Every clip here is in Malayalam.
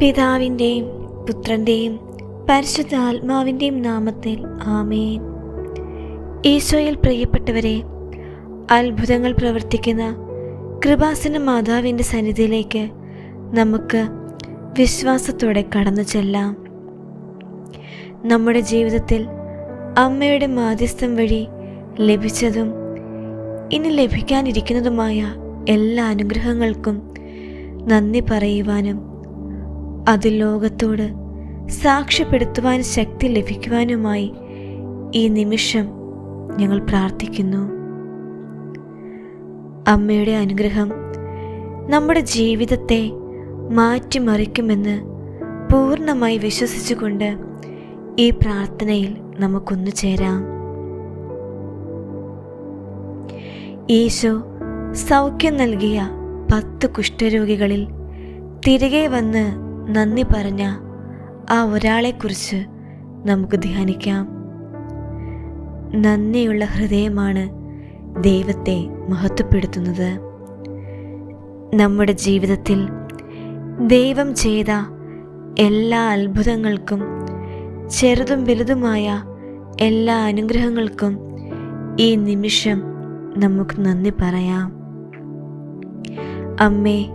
പിതാവിന്റെയും പുത്രന്റെയും പരിശുദ്ധ ആത്മാവിന്റെയും നാമത്തിൽ ആമേൻ. ഈശോയിൽ പ്രിയപ്പെട്ടവരെ അത്ഭുതങ്ങൾ പ്രവർത്തിക്കുന്ന കൃപാസന മാതാവിന്റെ സന്നിധിയിലേക്ക് നമുക്ക് വിശ്വാസത്തോടെ കടന്നു ചെല്ലാം. നമ്മുടെ ജീവിതത്തിൽ അമ്മയുടെ മാധ്യസ്ഥം വഴി ലഭിച്ചതും ഇനി ലഭിക്കാനിരിക്കുന്നതുമായ എല്ലാ അനുഗ്രഹങ്ങൾക്കും നന്ദി പറയുവാനും അത് ലോകത്തോട് സാക്ഷ്യപ്പെടുത്തുവാൻ ശക്തി ലഭിക്കുവാനുമായി ഈ നിമിഷം ഞങ്ങൾ പ്രാർത്ഥിക്കുന്നു. അമ്മയുടെ അനുഗ്രഹം നമ്മുടെ ജീവിതത്തെ മാറ്റിമറിക്കുമെന്ന് പൂർണമായി വിശ്വസിച്ചുകൊണ്ട് ഈ പ്രാർത്ഥനയിൽ നമുക്കൊന്നു ചേരാം. ഈശോ സൗഖ്യം നൽകിയ പത്ത് കുഷ്ഠരോഗികളിൽ തിരികെ വന്ന് നന്ദി പറഞ്ഞ ആ ഒരാളെക്കുറിച്ച് നമുക്ക് ധ്യാനിക്കാം. നന്ദിയുള്ള ഹൃദയമാണ് ദൈവത്തെ മഹത്വപ്പെടുത്തുന്നത്. നമ്മുടെ ജീവിതത്തിൽ ദൈവം ചെയ്ത എല്ലാ അത്ഭുതങ്ങൾക്കും ചെറുതും വലുതുമായ എല്ലാ അനുഗ്രഹങ്ങൾക്കും ഈ നിമിഷം നമുക്ക് നന്ദി പറയാം. അമ്മേ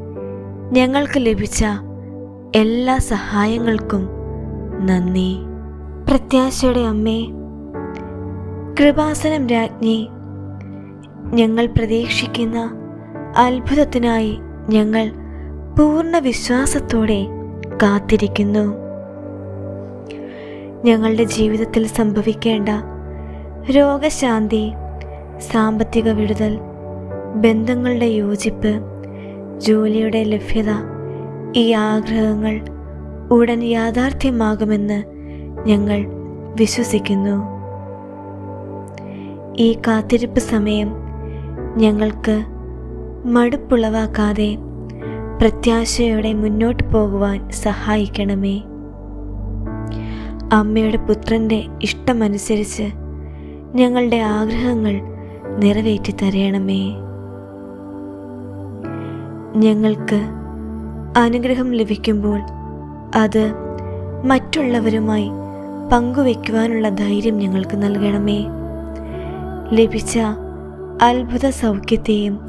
ഞങ്ങൾക്ക് ലഭിച്ച എല്ലാ സഹായങ്ങൾക്കും നന്ദി. പ്രത്യാശയുടെ അമ്മേ കൃപാസനം രാജ്ഞി ഞങ്ങൾ പ്രതീക്ഷിക്കുന്ന അത്ഭുതത്തിനായി ഞങ്ങൾ പൂർണ വിശ്വാസത്തോടെ കാത്തിരിക്കുന്നു. ഞങ്ങളുടെ ജീവിതത്തിൽ സംഭവിക്കേണ്ട രോഗശാന്തി സാമ്പത്തിക വിടുതൽ ബന്ധങ്ങളുടെ യോജിപ്പ് ജോലിയുടെ ലഭ്യത ഈ ആഗ്രഹങ്ങൾ ഉടൻ യാഥാർത്ഥ്യമാകുമെന്ന് ഞങ്ങൾ വിശ്വസിക്കുന്നു. ഈ കാത്തിരിപ്പ് സമയം ഞങ്ങൾക്ക് മടുപ്പുളവാക്കാതെ പ്രത്യാശയോടെ മുന്നോട്ട് പോകുവാൻ സഹായിക്കണമേ. അമ്മയുടെ പുത്രന്റെ ഇഷ്ടമനുസരിച്ച് ഞങ്ങളുടെ ആഗ്രഹങ്ങൾ നിറവേറ്റി തരയണമേ ഞങ്ങൾക്ക് അനുഗ്രഹം ലഭിക്കുമ്പോൾ അത് മറ്റുള്ളവരുമായി പങ്കുവയ്ക്കുവാനുള്ള ധൈര്യം ഞങ്ങൾക്ക് നൽകണമേ. ലഭിച്ച അത്ഭുത സൗഖ്യത്തെയും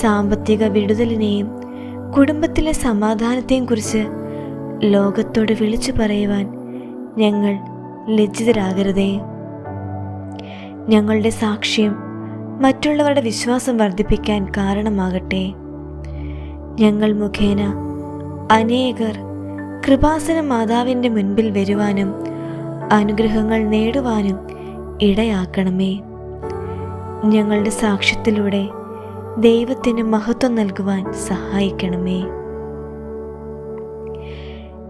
സാമ്പത്തിക വിടുതലിനെയും കുടുംബത്തിലെ സമാധാനത്തെയും കുറിച്ച് ലോകത്തോട് വിളിച്ചു പറയുവാൻ ഞങ്ങൾ ലജ്ജിതരാകരുതേ. ഞങ്ങളുടെ സാക്ഷ്യം മറ്റുള്ളവരുടെ വിശ്വാസം വർദ്ധിപ്പിക്കാൻ കാരണമാകട്ടെ. ഞങ്ങൾ മുഖേന അനേകർ കൃപാസന മാതാവിന്റെ മുൻപിൽ വരുവാനും അനുഗ്രഹങ്ങൾ നേടുവാനും ഇടയാക്കണമേ. ഞങ്ങളുടെ സാക്ഷ്യത്തിലൂടെ ദൈവത്തിന് മഹത്വം നൽകുവാൻ സഹായിക്കണമേ.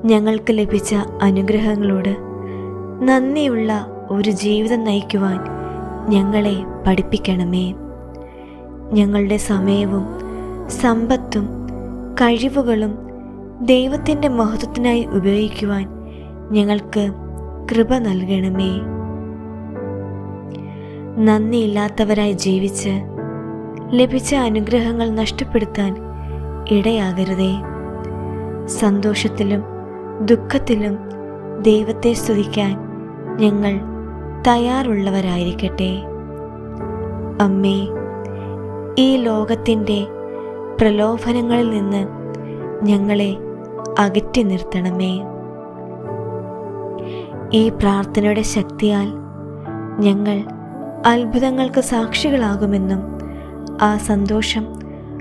ഞങ്ങൾക്ക് ലഭിച്ച അനുഗ്രഹങ്ങളോട് നന്ദിയുള്ള ഒരു ജീവിതം നയിക്കുവാൻ ഞങ്ങളെ പഠിപ്പിക്കണമേ. ഞങ്ങളുടെ സമയവും സമ്പത്തും കഴിവുകളും ദൈവത്തിന്റെ മഹത്വത്തിനായി ഉപയോഗിക്കുവാൻ ഞങ്ങൾക്ക് കൃപ നൽകണമേ. നന്ദിയില്ലാത്തവരായി ജീവിച്ച് ലഭിച്ച അനുഗ്രഹങ്ങൾ നഷ്ടപ്പെടുത്താൻ ഇടയാകരുതേ. സന്തോഷത്തിലും ദുഃഖത്തിലും ദൈവത്തെ സ്തുതിക്കാൻ ഞങ്ങൾ തയ്യാറുള്ളവരായിരിക്കട്ടെ. അമ്മേ ഈ ലോകത്തിന്റെ പ്രലോഭനങ്ങളിൽ നിന്ന് ഞങ്ങളെ അകറ്റി നിർത്തണമേ. ഈ പ്രാർത്ഥനയുടെ ശക്തിയാൽ ഞങ്ങൾ അത്ഭുതങ്ങൾക്ക് സാക്ഷികളാകുമെന്നും ആ സന്തോഷം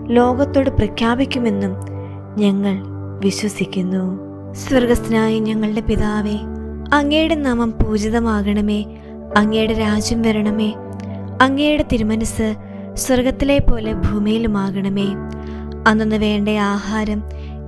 ലോകത്തോട് പ്രഖ്യാപിക്കുമെന്നും ഞങ്ങൾ വിശ്വസിക്കുന്നു. സ്വർഗസ്ഥനായ ഞങ്ങളുടെ പിതാവേ അങ്ങയുടെ നാമം പൂജിതമാകണമേ. അങ്ങയുടെ രാജ്യം വരണമേ. അങ്ങയുടെ തിരുമനസ് സ്വർഗത്തിലെ പോലെ ഭൂമിയിലുമാകണമേ. അന്നു വേണ്ട ആഹാരം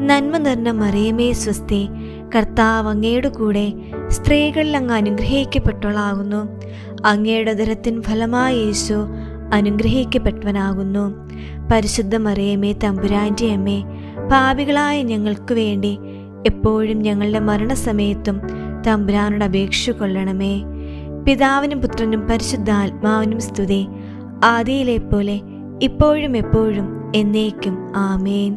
നന്മ നിറഞ്ഞ മറിയമേ സ്വസ്തി. കർത്താവ് അങ്ങയുടെ കൂടെ സ്ത്രീകളിൽ അങ്ങ് അനുഗ്രഹിക്കപ്പെട്ടവളാകുന്നു. അങ്ങയുടെ ധരത്തിൻ ഫലമായി യേശു അനുഗ്രഹിക്കപ്പെട്ടവനാകുന്നു. പരിശുദ്ധ മറിയമേ തമ്പുരാന്റെ അമ്മേ പാപികളായ ഞങ്ങൾക്ക് വേണ്ടി എപ്പോഴും ഞങ്ങളുടെ മരണസമയത്തും തമ്പുരാനോട് അപേക്ഷ കൊള്ളണമേ. പിതാവിനും പുത്രനും പരിശുദ്ധാത്മാവിനും സ്തുതി. ആദിയിലെ പോലെ ഇപ്പോഴും എപ്പോഴും എന്നേക്കും. ആമേൻ.